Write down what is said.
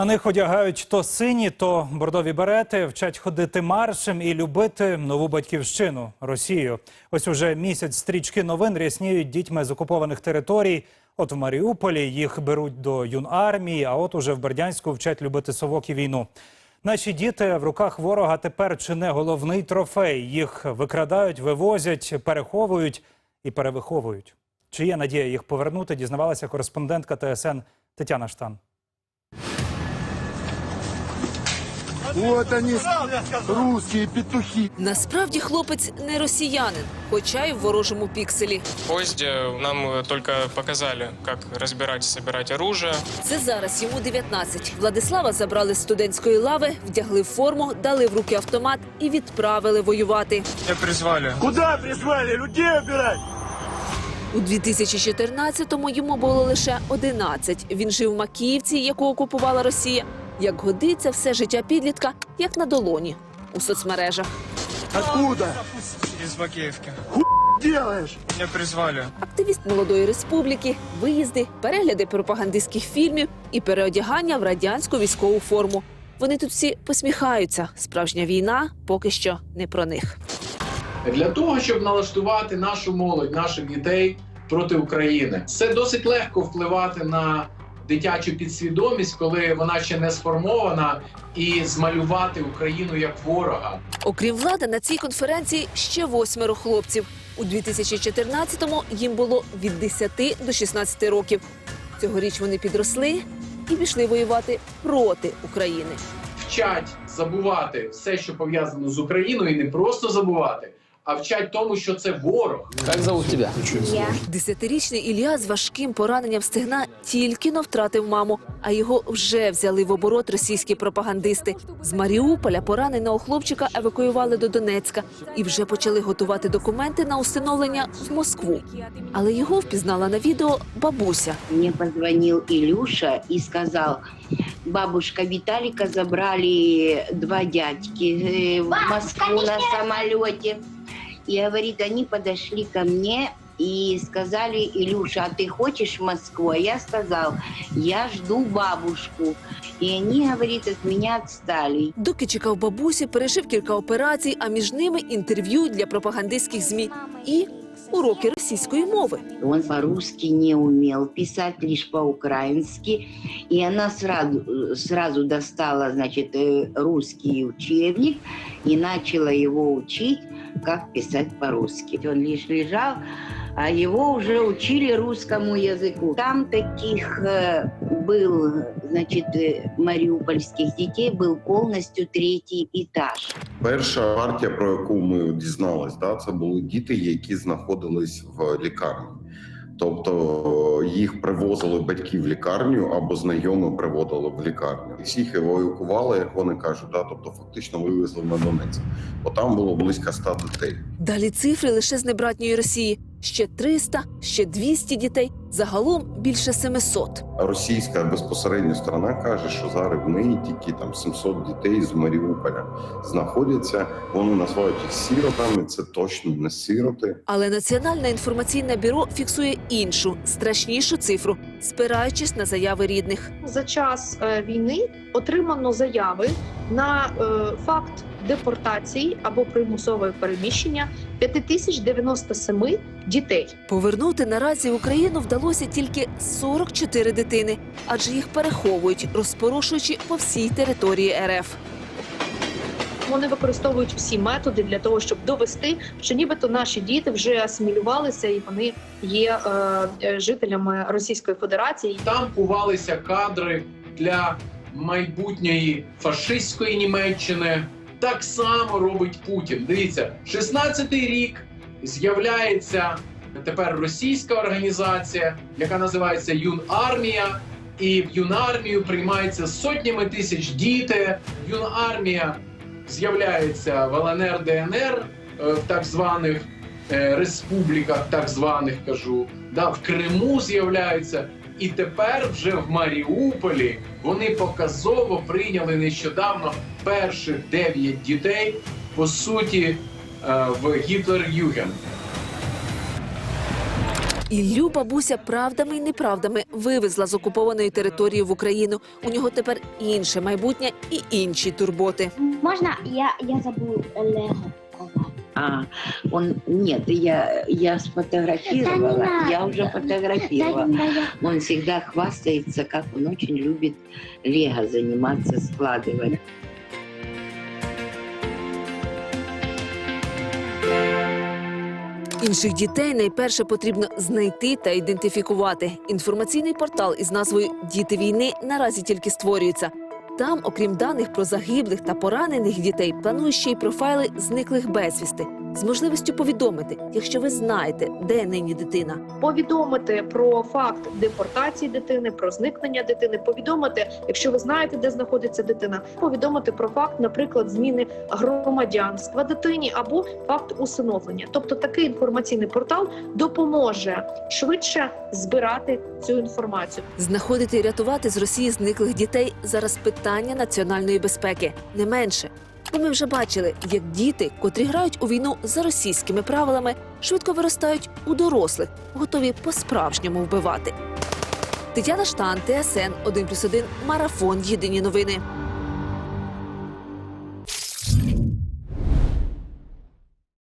На них одягають то сині, то бордові берети, вчать ходити маршем і любити нову батьківщину Росію. Ось уже місяць стрічки новин рясніють дітьми з окупованих територій. От в Маріуполі їх беруть до юнармії, а от уже в Бердянську вчать любити совок і війну. Наші діти в руках ворога тепер чи не головний трофей. Їх викрадають, вивозять, переховують і перевиховують. Чи є надія їх повернути? Дізнавалася кореспондентка ТСН Тетяна Штан. Вот они, русские петухи. Насправді хлопець не росіянин, хоча й в ворожому пікселі. В поезде нам э, только показали, как разбирать и собирать оружие. Це зараз йому 19. Владислава забрали з студентської лави, вдягли форму, дали в руки автомат і відправили воювати. Меня призвали. Куда призвали? Людей убирать? У 2014-му йому було лише 11. Він жив в Макіївці, яку окупувала Росія. Як годиться, все життя підлітка, як на долоні у соцмережах. Откуда? Из Макеевки. Делаешь? Меня призвали. Активіст молодої республіки, виїзди, перегляди пропагандистських фільмів і переодягання в радянську військову форму. Вони тут всі посміхаються. Справжня війна поки що не про них. для того, щоб налаштувати нашу молодь, наших дітей проти України. Це досить легко впливати на дитячу підсвідомість, коли вона ще не сформована, і змалювати Україну як ворога. Окрім влади, на цій конференції ще восьмеро хлопців. У 2014-му їм було від 10 до 16 років. Цьогоріч вони підросли і пішли воювати проти України. Вчать забувати все, що пов'язано з Україною, і не просто забувати, а вчать тому, що це ворог. Как зовут тебя? Десятирічний Ілля з важким пораненням стегна тільки но втратив маму, а його вже взяли в оборот російські пропагандисти. З Маріуполя пораненого хлопчика евакуювали до Донецька і вже почали готувати документи на усиновлення в Москву. Але його впізнала на відео бабуся. Мне позвонил Илюша и сказал, бабушка Виталика забрали два дядьки э, в Москву на самолете. И говорит, они подошли ко мне и сказали, Илюша, а ты хочешь в Москву? А я сказал, я жду бабушку. И они, говорит, от меня отстали. Доки чекав бабусі, пережив кілька операцій, а між ними інтерв'ю для пропагандистських змі і уроки російської мови. Он по-русски не умел писать, лишь по-украински. И она сразу, сразу достала, значит, э, русский учебник и начала его учить, как писать по-русски. Он лишь лежал, а его уже учили русскому языку. Там таких э, был, значит, э, мариупольских детей был полностью третий этаж. Перша партія, про яку ми дізнались, да, це були діти, які знаходились в лікарні. Тобто їх привозили батьки в лікарню або знайомі приводили в лікарню. І всіх евакували, як вони кажуть, да, тобто фактично вивезли на Донець, Бо там було близько 100 дітей. Далі цифри лише з небратньої Росії. Ще 300, ще 200 дітей. Загалом більше 700. Російська безпосередньо сторона каже, що зараз в неї тільки там 700 дітей з Маріуполя знаходяться. Вони називають їх сіротами. Це точно не сіроти. Але Національне інформаційне бюро фіксує іншу страшнішу цифру, спираючись на заяви рідних. за час е, війни отримано заяви на е, факт депортації або примусове переміщення 5097 дітей. Повернути наразі Україну вдалося тільки 44 дитини, адже їх переховують, розпорошуючи по всій території РФ. Вони використовують всі методи для того, щоб довести, що нібито наші діти вже асимілювалися і вони є е, е, жителями Російської Федерації. Там кувалися кадри для майбутньої фашистської Німеччини. Так само робить Путін. Дивіться, 16-й рік з'являється тепер російська організація, яка називається Юнармія. І в юнармію приймаються сотнями тисяч діти. Юнармія з'являється в ЛНР, ДНР, е, в так званих е, республіках, так званих кажу, да, в Криму з'являються. І тепер вже в Маріуполі вони показово прийняли нещодавно перших дев'ять дітей, по суті, е, в Гітлер-Юген. Іллю бабуся правдами і неправдами вивезла з окупованої території в Україну. У нього тепер інше майбутнє і інші турботи. Можна я, я забув Лего? А, он, нет, я, я сфотографировала, Да я уже фотографировала. Он всегда хвастается, как он очень любит лего заниматься, складывать. Інших дітей найперше потрібно знайти та ідентифікувати. Інформаційний портал із назвою Діти війни наразі тільки створюється. Там, окрім даних про загиблих та поранених дітей, планують ще й профайли зниклих безвісти з можливістю повідомити, якщо ви знаєте, де нині дитина. повідомити про факт депортації дитини, про зникнення дитини, повідомити, якщо ви знаєте, де знаходиться дитина, повідомити про факт, наприклад, зміни громадянства дитині або факт усиновлення. Тобто такий інформаційний портал допоможе швидше збирати цю інформацію. Знаходити і рятувати з Росії зниклих дітей зараз питання національної безпеки, не менше. Бо ми вже бачили, як діти, котрі грають у війну за російськими правилами, швидко виростають у дорослих, готові по-справжньому вбивати. Тетяна Штан, ТСН 1+,1, Марафон. Єдині новини.